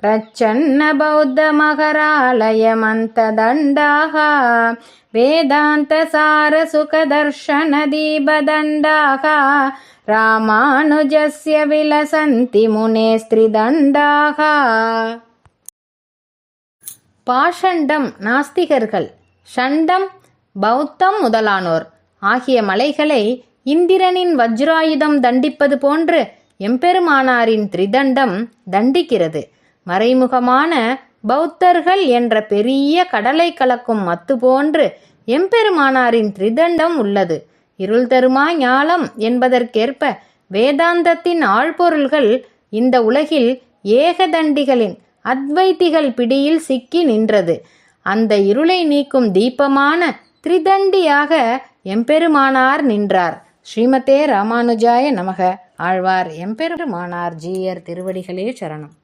प्रच्छन्न बौद्धमकरालयमन्तदण्डाः वेदान्तसारसुखदर्शनदीपदण्डाः रामानुजस्य विलसन्ति मुनेस्त्रिदण्डाः பாஷண்டம் நாஸ்திகர்கள் ஷண்டம் பௌத்தம் முதலானோர் ஆகிய மலைகளை இந்திரனின் வஜ்ராயுதம் தண்டிப்பது போன்று எம்பெருமானாரின் திரிதண்டம் தண்டிக்கிறது மறைமுகமான பௌத்தர்கள் என்ற பெரிய கடலை கலக்கும் மத்து போன்று எம்பெருமானாரின் திரிதண்டம் உள்ளது. இருள் தருமா ஞாலம் என்பதற்கேற்ப வேதாந்தத்தின் ஆழ்பொருள்கள் இந்த உலகில் ஏகதண்டிகளின் அத்வைத்திகள் பிடியில் சிக்கி நின்றது. அந்த இருளை நீக்கும் தீபமான திரிதண்டியாக எம்பெருமானார் நின்றார். ஸ்ரீமதே ராமானுஜாய நமக. ஆழ்வார் எம்பெருமானார் ஜீயர் திருவடிகளே சரணம்.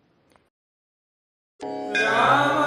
Rama.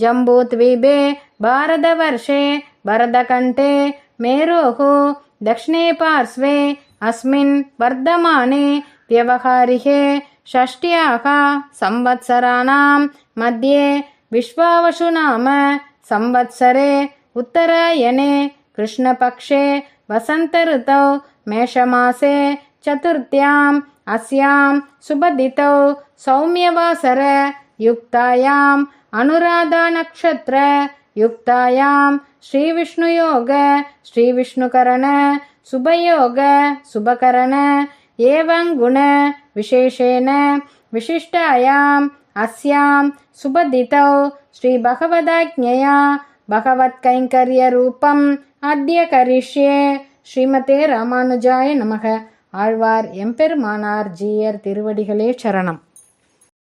जम्बूद्वीपे भारतवर्षे भरतकण्ठे मेरोः दक्षिणे पार्श्वे अस्मिन् वर्धमाने व्यवहारिके षष्ट्याः संवत्सराणां मध्ये विश्वावसु नाम संवत्सरे उत्तरायणे कृष्णपक्षे वसन्तऋतौ मेषमासे चतुर्थ्याम् अस्यां सुबदितौ सौम्यवासर युक्तायाम् अनुराधानक्षत्र युक्तायां श्रीविष्णुयोग श्रीविष्णुकरण शुभयोग शुभकरण एवं गुण विशेषेण विशिष्टायाम् अस्यां सुबदितौ श्रीभगवदाज्ञया भगवत्कैङ्कर्यरूपम् अद्य करिष्ये ஸ்ரீமதே ராமானுஜாய நமக ஆழ்வார் எம்பெருமானார் ஜீயர் திருவடிகளே சரணம்